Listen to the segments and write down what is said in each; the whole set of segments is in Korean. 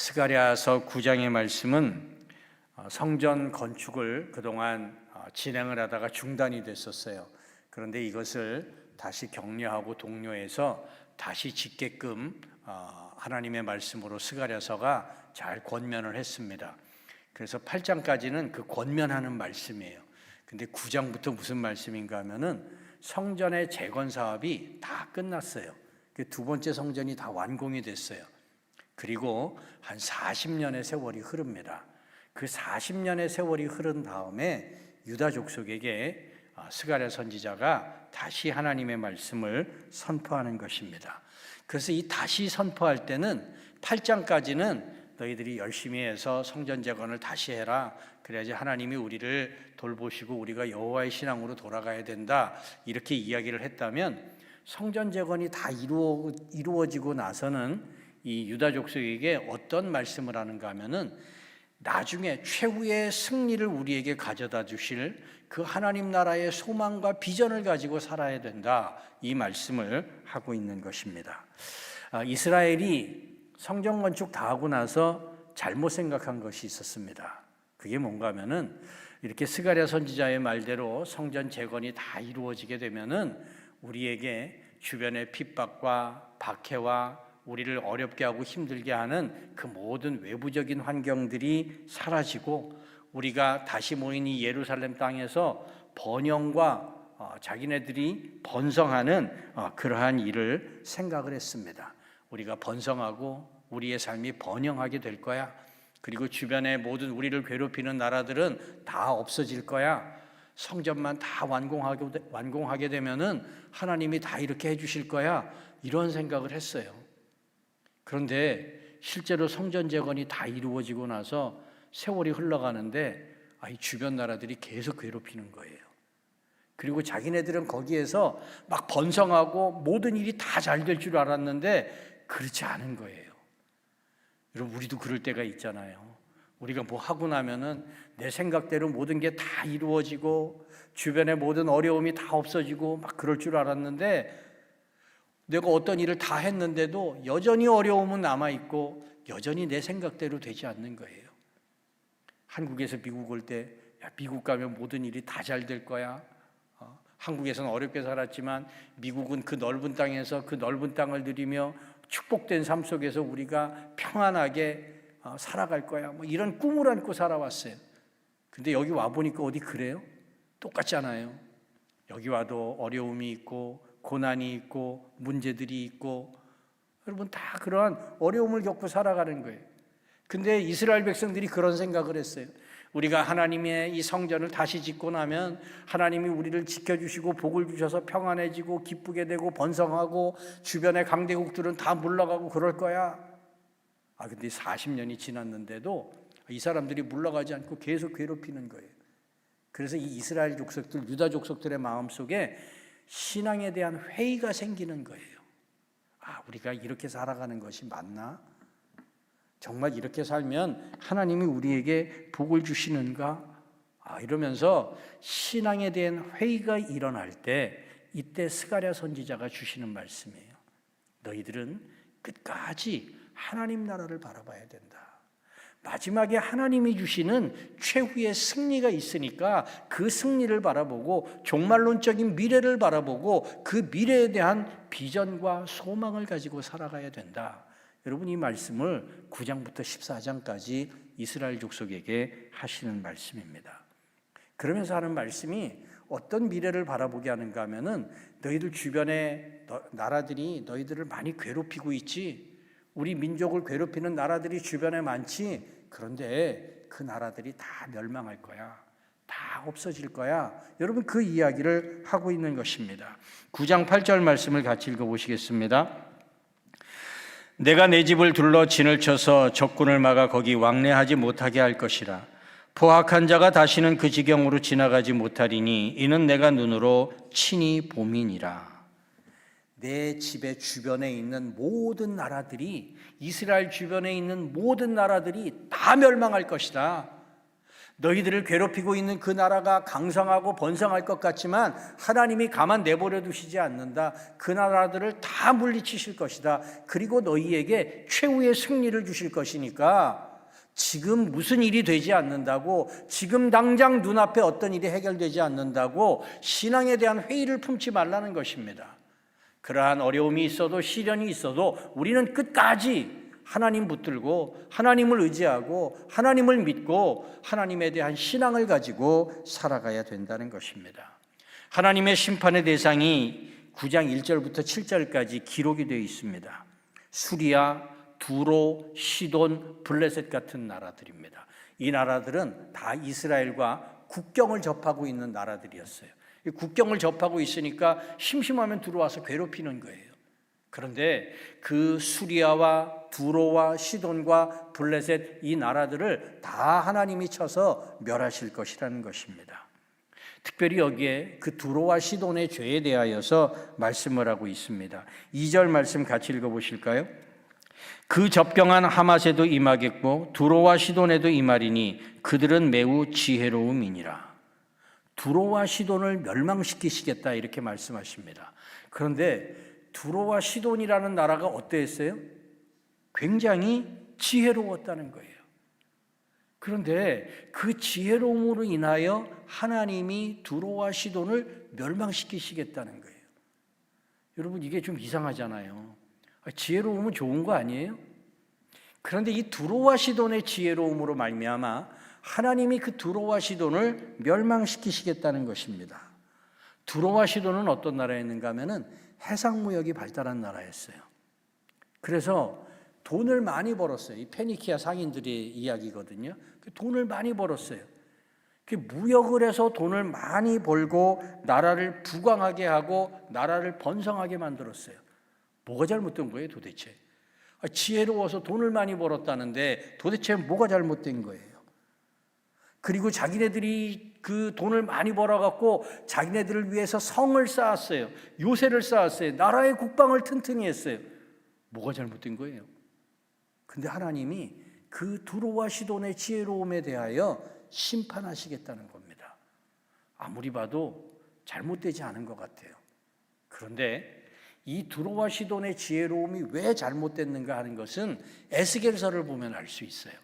스가랴서 9장의 말씀은 어, 성전 건축을 그동안 어, 진행을 하다가 중단이 됐었어요. 그런데 이것을 다시 격려하고 독려해서 다시 짓게끔 어, 하나님의 말씀으로 스가랴서가 잘 권면을 했습니다. 그래서 8장까지는 그 권면하는 말씀이에요. 근데 9장부터 무슨 말씀인가 하면은 성전의 재건 사업이 다 끝났어요. 그두 번째 성전이 다 완공이 됐어요. 그리고 한 40년의 세월이 흐릅니다. 그 40년의 세월이 흐른 다음에 유다 족속에게 아, 스가랴 선지자가 다시 하나님의 말씀을 선포하는 것입니다. 그래서 이 다시 선포할 때는 8장까지는 너희들이 열심히 해서 성전 재건을 다시 해라. 그래야지 하나님이 우리를 돌보시고 우리가 여호와의 신앙으로 돌아가야 된다. 이렇게 이야기를 했다면 성전 재건이 다 이루어, 이루어지고 나서는 이 유다 족속에게 어떤 말씀을 하는가 하면은 나중에 최후의 승리를 우리에게 가져다 주실 그 하나님 나라의 소망과 비전을 가지고 살아야 된다. 이 말씀을 하고 있는 것입니다. 아, 이스라엘이 성전 건축 다 하고 나서 잘못 생각한 것이 있었습니다. 그게 뭔가 하면은 이렇게 스가랴 선지자의 말대로 성전 재건이 다 이루어지게 되면은 우리에게 주변의 핍박과 박해와 우리를 어렵게 하고 힘들게 하는 그 모든 외부적인 환경들이 사라지고 우리가 다시 모인 이 예루살렘 땅에서 번영과 어, 자기네들이 번성하는 어, 그러한 일을 생각을 했습니다. 우리가 번성하고 우리의 삶이 번영하게 될 거야. 그리고 주변의 모든 우리를 괴롭히는 나라들은 다 없어질 거야. 성전만 다 완공하게, 완공하게 되면은 하나님이 다 이렇게 해주실 거야. 이런 생각을 했어요. 그런데 실제로 성전 재건이 다 이루어지고 나서 세월이 흘러가는데 아, 이 주변 나라들이 계속 괴롭히는 거예요. 그리고 자기네들은 거기에서 막 번성하고 모든 일이 다 잘 될 줄 알았는데 그렇지 않은 거예요. 여러분, 우리도 그럴 때가 있잖아요. 우리가 뭐 하고 나면은 내 생각대로 모든 게 다 이루어지고 주변의 모든 어려움이 다 없어지고 막 그럴 줄 알았는데 내가 어떤 일을 다 했는데도 여전히 어려움은 남아있고 여전히 내 생각대로 되지 않는 거예요. 한국에서 미국 올 때, 야, 미국 가면 모든 일이 다 잘 될 거야. 어, 한국에서는 어렵게 살았지만 미국은 그 넓은 땅에서 그 넓은 땅을 누리며 축복된 삶 속에서 우리가 평안하게 어, 살아갈 거야. 뭐 이런 꿈을 안고 살아왔어요. 근데 여기 와 보니까 어디 그래요? 똑같잖아요. 여기 와도 어려움이 있고 고난이 있고 문제들이 있고 여러분 다 그러한 어려움을 겪고 살아가는 거예요. 근데 이스라엘 백성들이 그런 생각을 했어요. 우리가 하나님의 이 성전을 다시 짓고 나면 하나님이 우리를 지켜주시고 복을 주셔서 평안해지고 기쁘게 되고 번성하고 주변의 강대국들은 다 물러가고 그럴 거야. 아, 근데 40년이 지났는데도 이 사람들이 물러가지 않고 계속 괴롭히는 거예요. 그래서 이 이스라엘 족속들, 유다 족속들의 마음 속에 신앙에 대한 회의가 생기는 거예요. 아, 우리가 이렇게 살아가는 것이 맞나? 정말 이렇게 살면 하나님이 우리에게 복을 주시는가? 아, 이러면서 신앙에 대한 회의가 일어날 때 이때 스가랴 선지자가 주시는 말씀이에요. 너희들은 끝까지 하나님 나라를 바라봐야 된다. 마지막에 하나님이 주시는 최후의 승리가 있으니까 그 승리를 바라보고 종말론적인 미래를 바라보고 그 미래에 대한 비전과 소망을 가지고 살아가야 된다. 여러분 이 말씀을 9장부터 14장까지 이스라엘 족속에게 하시는 말씀입니다. 그러면서 하는 말씀이 어떤 미래를 바라보게 하는가 하면은 너희들 주변에 나라들이 너희들을 많이 괴롭히고 있지. 우리 민족을 괴롭히는 나라들이 주변에 많지. 그런데 그 나라들이 다 멸망할 거야. 다 없어질 거야. 여러분 그 이야기를 하고 있는 것입니다. 9장 8절 말씀을 같이 읽어 보시겠습니다. 내가 내 집을 둘러 진을 쳐서 적군을 막아 거기 왕래하지 못하게 할 것이라. 포악한 자가 다시는 그 지경으로 지나가지 못하리니 이는 내가 눈으로 친히 봄이니라. 내 집의 주변에 있는 모든 나라들이 이스라엘 주변에 있는 모든 나라들이 다 멸망할 것이다. 너희들을 괴롭히고 있는 그 나라가 강성하고 번성할 것 같지만 하나님이 가만 내버려 두시지 않는다. 그 나라들을 다 물리치실 것이다. 그리고 너희에게 최후의 승리를 주실 것이니까 지금 무슨 일이 되지 않는다고 지금 당장 눈앞에 어떤 일이 해결되지 않는다고 신앙에 대한 회의를 품지 말라는 것입니다. 그러한 어려움이 있어도 시련이 있어도 우리는 끝까지 하나님 붙들고 하나님을 의지하고 하나님을 믿고 하나님에 대한 신앙을 가지고 살아가야 된다는 것입니다. 하나님의 심판의 대상이 9장 1절부터 7절까지 기록이 되어 있습니다. 수리아, 두로, 시돈, 블레셋 같은 나라들입니다. 이 나라들은 다 이스라엘과 국경을 접하고 있는 나라들이었어요. 국경을 접하고 있으니까 심심하면 들어와서 괴롭히는 거예요. 그런데 그 수리아와 두로와 시돈과 블레셋 이 나라들을 다 하나님이 쳐서 멸하실 것이라는 것입니다. 특별히 여기에 그 두로와 시돈의 죄에 대하여서 말씀을 하고 있습니다. 2절 말씀 같이 읽어 보실까요? 그 접경한 하맛에도 임하겠고 두로와 시돈에도 임하리니 그들은 매우 지혜로움이니라. 두로와 시돈을 멸망시키시겠다 이렇게 말씀하십니다. 그런데 두로와 시돈이라는 나라가 어땠어요? 굉장히 지혜로웠다는 거예요. 그런데 그 지혜로움으로 인하여 하나님이 두로와 시돈을 멸망시키시겠다는 거예요. 여러분 이게 좀 이상하잖아요. 지혜로움은 좋은 거 아니에요? 그런데 이 두로와 시돈의 지혜로움으로 말미암아 하나님이 그 두로와 시돈을 멸망시키시겠다는 것입니다. 두로와 시돈은 어떤 나라였는가 하면은 해상 무역이 발달한 나라였어요. 그래서 돈을 많이 벌었어요. 이 페니키아 상인들의 이야기거든요. 그 돈을 많이 벌었어요. 그 무역을 해서 돈을 많이 벌고 나라를 부강하게 하고 나라를 번성하게 만들었어요. 뭐가 잘못된 거예요, 도대체? 아, 지혜로워서 돈을 많이 벌었다는데 도대체 뭐가 잘못된 거예요? 그리고 자기네들이 그 돈을 많이 벌어갖고 자기네들을 위해서 성을 쌓았어요. 요새를 쌓았어요. 나라의 국방을 튼튼히 했어요. 뭐가 잘못된 거예요? 근데 하나님이 그 두로와 시돈의 지혜로움에 대하여 심판하시겠다는 겁니다. 아무리 봐도 잘못되지 않은 것 같아요. 그런데 이 두로와 시돈의 지혜로움이 왜 잘못됐는가 하는 것은 에스겔서를 보면 알 수 있어요.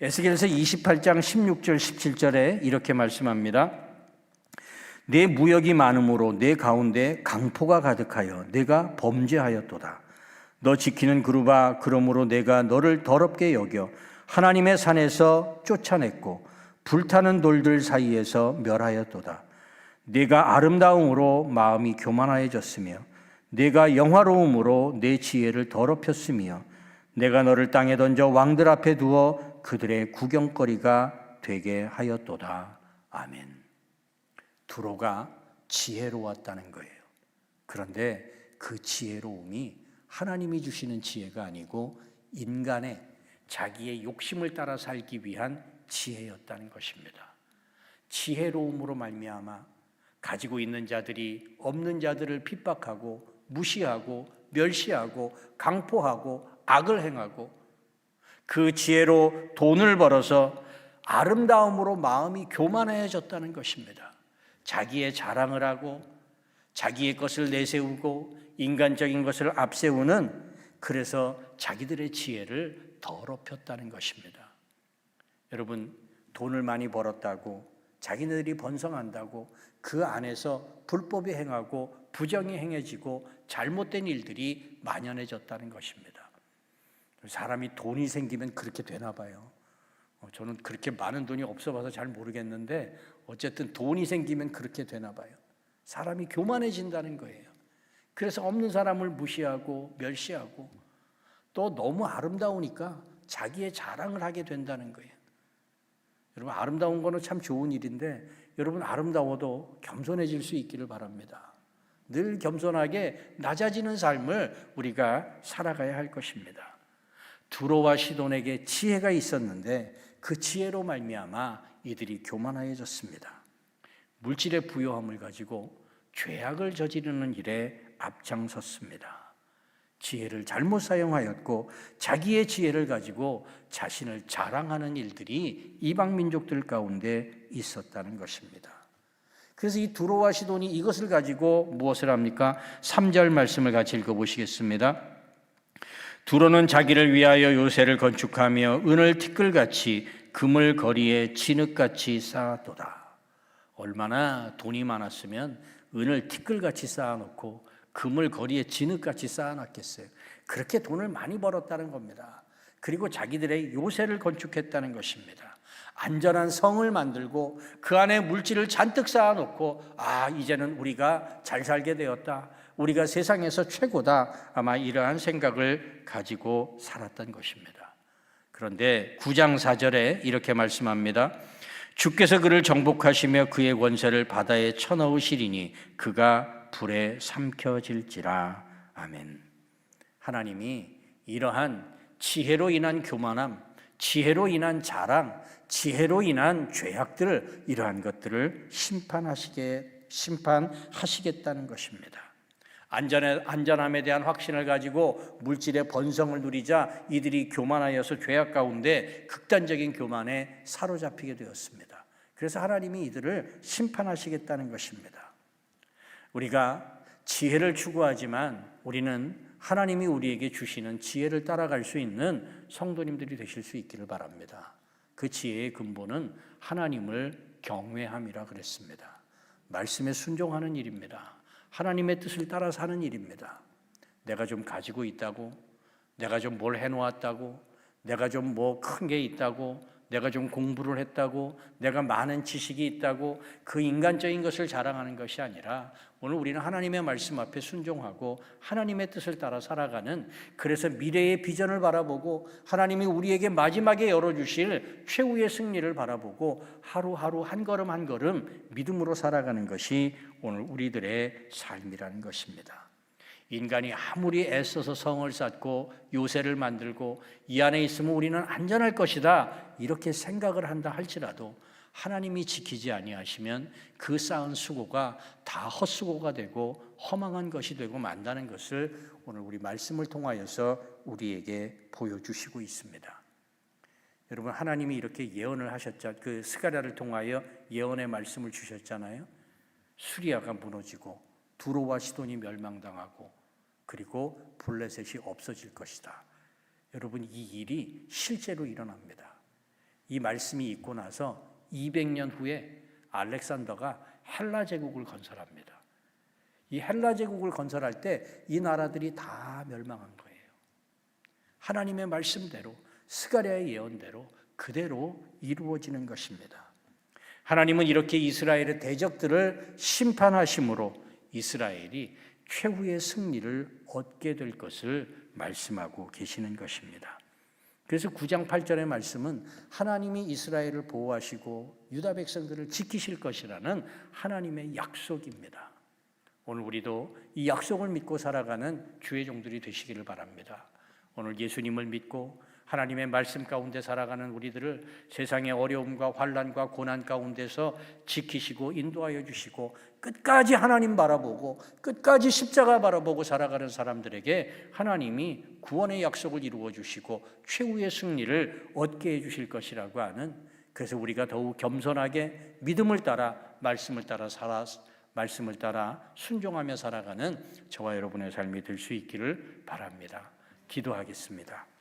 에스겔서 28장 16절 17절에 이렇게 말씀합니다. 내 무역이 많음으로 내 가운데 강포가 가득하여 내가 범죄하였도다. 너 지키는 그루바 그러므로 내가 너를 더럽게 여겨 하나님의 산에서 쫓아냈고 불타는 돌들 사이에서 멸하였도다. 내가 아름다움으로 마음이 교만하여졌으며 내가 영화로움으로 내 지혜를 더럽혔으며 내가 너를 땅에 던져 왕들 앞에 두어 그들의 구경거리가 되게 하였도다. 아멘. 두로가 지혜로웠다는 거예요. 그런데 그 지혜로움이 하나님이 주시는 지혜가 아니고 인간의 자기의 욕심을 따라 살기 위한 지혜였다는 것입니다. 지혜로움으로 말미암아 가지고 있는 자들이 없는 자들을 핍박하고 무시하고 멸시하고 강포하고 악을 행하고 그 지혜로 돈을 벌어서 아름다움으로 마음이 교만해졌다는 것입니다. 자기의 자랑을 하고 자기의 것을 내세우고 인간적인 것을 앞세우는 그래서 자기들의 지혜를 더럽혔다는 것입니다. 여러분 돈을 많이 벌었다고 자기네들이 번성한다고 그 안에서 불법이 행하고 부정이 행해지고 잘못된 일들이 만연해졌다는 것입니다. 사람이 돈이 생기면 그렇게 되나 봐요. 어, 저는 그렇게 많은 돈이 없어 봐서 잘 모르겠는데 어쨌든 돈이 생기면 그렇게 되나 봐요. 사람이 교만해진다는 거예요. 그래서 없는 사람을 무시하고 멸시하고 또 너무 아름다우니까 자기의 자랑을 하게 된다는 거예요. 여러분 아름다운 거는 참 좋은 일인데 여러분 아름다워도 겸손해질 수 있기를 바랍니다. 늘 겸손하게 낮아지는 삶을 우리가 살아가야 할 것입니다. 두로와 시돈에게 지혜가 있었는데 그 지혜로 말미암아 이들이 교만하여졌습니다. 물질의 부요함을 가지고 죄악을 저지르는 일에 앞장섰습니다. 지혜를 잘못 사용하였고 자기의 지혜를 가지고 자신을 자랑하는 일들이 이방 민족들 가운데 있었다는 것입니다. 그래서 이 두로와 시돈이 이것을 가지고 무엇을 합니까? 3절 말씀을 같이 읽어 보시겠습니다. 두로는 자기를 위하여 요새를 건축하며 은을 티끌같이 금을 거리에 진흙같이 쌓았도다. 얼마나 돈이 많았으면 은을 티끌같이 쌓아놓고 금을 거리에 진흙같이 쌓아놨겠어요. 그렇게 돈을 많이 벌었다는 겁니다. 그리고 자기들의 요새를 건축했다는 것입니다. 안전한 성을 만들고 그 안에 물질을 잔뜩 쌓아놓고 아 이제는 우리가 잘 살게 되었다. 우리가 세상에서 최고다. 아마 이러한 생각을 가지고 살았던 것입니다. 그런데 9장 4절에 이렇게 말씀합니다. 주께서 그를 정복하시며 그의 권세를 바다에 쳐넣으시리니 그가 불에 삼켜질지라. 아멘. 하나님이 이러한 지혜로 인한 교만함, 지혜로 인한 자랑, 지혜로 인한 죄악들 이러한 것들을 심판하시게 심판하시겠다는 것입니다. 안전에, 안전함에 대한 확신을 가지고 물질의 번성을 누리자 이들이 교만하여서 죄악 가운데 극단적인 교만에 사로잡히게 되었습니다. 그래서 하나님이 이들을 심판하시겠다는 것입니다. 우리가 지혜를 추구하지만 우리는 하나님이 우리에게 주시는 지혜를 따라갈 수 있는 성도님들이 되실 수 있기를 바랍니다. 그 지혜의 근본은 하나님을 경외함이라 그랬습니다. 말씀에 순종하는 일입니다. 하나님의 뜻을 따라 사는 일입니다. 내가 좀 가지고 있다고, 내가 좀 뭘 해놓았다고, 내가 좀 뭐 큰 게 있다고, 내가 좀 공부를 했다고, 내가 많은 지식이 있다고 그 인간적인 것을 자랑하는 것이 아니라 오늘 우리는 하나님의 말씀 앞에 순종하고 하나님의 뜻을 따라 살아가는 그래서 미래의 비전을 바라보고 하나님이 우리에게 마지막에 열어주실 최후의 승리를 바라보고 하루하루 한 걸음 한 걸음 믿음으로 살아가는 것이 오늘 우리들의 삶이라는 것입니다. 인간이 아무리 애써서 성을 쌓고 요새를 만들고 이 안에 있으면 우리는 안전할 것이다 이렇게 생각을 한다 할지라도 하나님이 지키지 아니하시면 그 쌓은 수고가 다 헛수고가 되고 허망한 것이 되고 만다는 것을 오늘 우리 말씀을 통하여서 우리에게 보여주시고 있습니다. 여러분 하나님이 이렇게 예언을 하셨죠. 그 스가랴를 통하여 예언의 말씀을 주셨잖아요. 수리아가 무너지고 두로와 시돈이 멸망당하고 그리고 블레셋이 없어질 것이다. 여러분 이 일이 실제로 일어납니다. 이 말씀이 있고 나서 200년 후에 알렉산더가 헬라 제국을 건설합니다. 이 헬라 제국을 건설할 때 이 나라들이 다 멸망한 거예요. 하나님의 말씀대로 스가랴의 예언대로 그대로 이루어지는 것입니다. 하나님은 이렇게 이스라엘의 대적들을 심판하심으로 이스라엘이 최후의 승리를 얻게 될 것을 말씀하고 계시는 것입니다. 그래서 9장 8절의 말씀은 하나님이 이스라엘을 보호하시고 유다 백성들을 지키실 것이라는 하나님의 약속입니다. 오늘 우리도 이 약속을 믿고 살아가는 주의 종들이 되시기를 바랍니다. 오늘 예수님을 믿고 하나님의 말씀 가운데 살아가는 우리들을 세상의 어려움과 환란과 고난 가운데서 지키시고 인도하여 주시고 끝까지 하나님 바라보고 끝까지 십자가 바라보고 살아가는 사람들에게 하나님이 구원의 약속을 이루어 주시고 최후의 승리를 얻게 해 주실 것이라고 하는 그래서 우리가 더욱 겸손하게 믿음을 따라 말씀을 따라 살아 말씀을 따라 순종하며 살아가는 저와 여러분의 삶이 될 수 있기를 바랍니다. 기도하겠습니다.